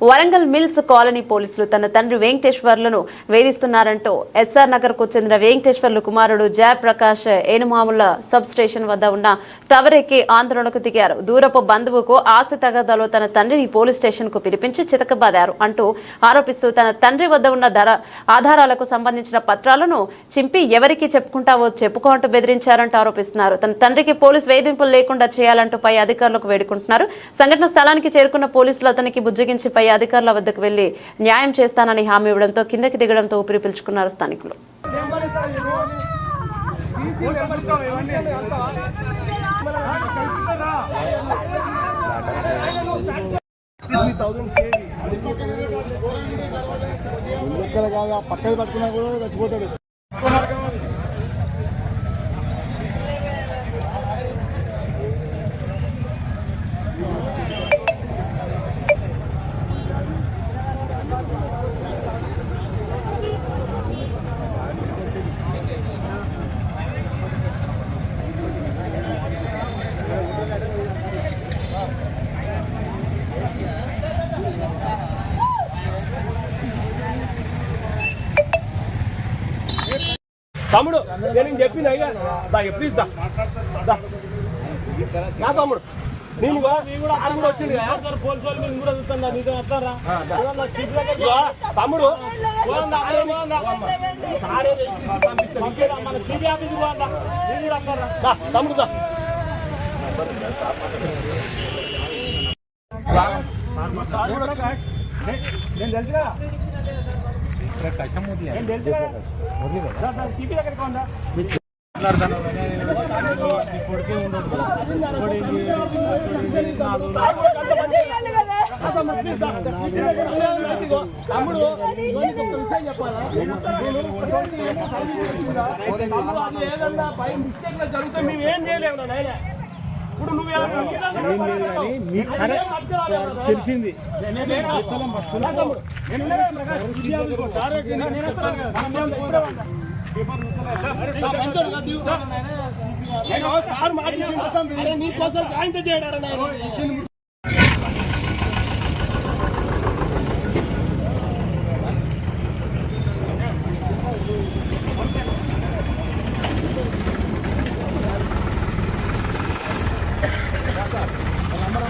Warangal mills colony పోలీసులు తన తండ్రి వెంకటేశ్వర్లను వేధిస్తున్నారంటూ ఎస్ఆర్ నగర్కు చెందిన వెంకటేశ్వర్లు కుమారుడు జయప్రకాష్ ఏనుమాముల సబ్ స్టేషన్ వద్ద ఉన్న తవరెక్కి ఆందోళనకు దిగారు. దూరపు బంధువుకు ఆస్తి తగదలో తన తండ్రిని పోలీస్ స్టేషన్కు పిలిపించి చితకబాదారు అంటూ ఆరోపిస్తూ తన తండ్రి వద్ద ఉన్న ధర ఆధారాలకు సంబంధించిన పత్రాలను చింపి ఎవరికి చెప్పుకుంటావో చెప్పుకో అంటూ బెదిరించారంటూ ఆరోపిస్తున్నారు. తన తండ్రికి పోలీస్ వేధింపులు లేకుండా చేయాలంటూ పై అధికారులకు వేడుకుంటున్నారు. సంఘటన స్థలానికి చేరుకున్న పోలీసులు అతనికి బుజ్జగించి పై అధికారుల వద్దకు వెళ్ళి న్యాయం చేస్తానని హామీ ఇవ్వడంతో కిందకి దిగడంతో ఊపిరి పీల్చుకున్నారు స్థానికులు. పక్కన పట్టుకున్నా కూడా చచ్చిపోతాడు. తమ్ముడు నేను చెప్పిన అయ్యా దా ప్లీజ్ దా. నా తమ్ముడు. నేను కూడా నేను కూడా వచ్చింది తమ్ముడు. తమ్ముడు నేను తెలుసుగా? సిబిఐ దగ్గరికి పోందా తమ్ముడు విషయం చెప్పాలా? ఏదన్నా పై మిస్టేక్ జరిగితే మేము ఏం చేయలేము నా నాయన ఇప్పుడు నువ్వు తెలిసింది సార్ మాట నీకోసం జాయింట్ చేయడారా వాళ్ళందరూ